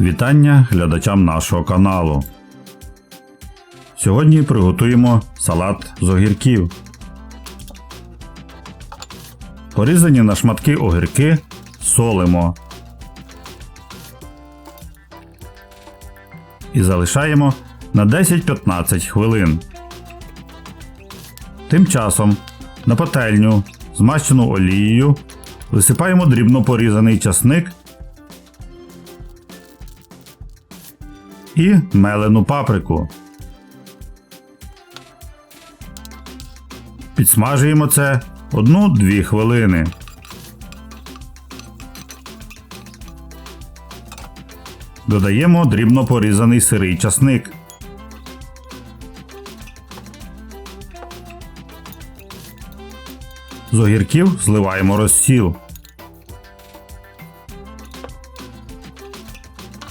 Вітання глядачам нашого каналу. Сьогодні приготуємо салат з огірків. Порізані на шматки огірки солимо. І залишаємо на 10-15 хвилин. Тим часом на пательню, змащену олією, висипаємо дрібно порізаний часник і мелену паприку. Підсмажуємо це 1-2 хвилини. Додаємо дрібно порізаний сирий часник. З огірків зливаємо розсіл.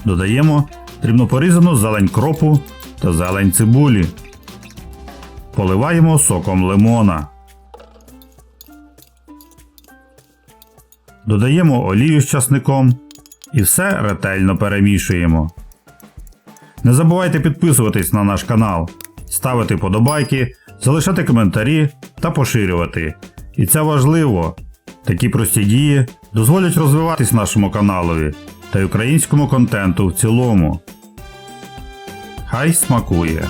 Додаємо дрібно порізану зелень кропу та зелень цибулі. Поливаємо соком лимона. Додаємо олію з часником і все ретельно перемішуємо. Не забувайте підписуватись на наш канал, ставити подобайки, залишати коментарі та поширювати. І це важливо. Такі прості дії дозволять розвиватись нашому каналові та й українському контенту в цілому. Хай смакує!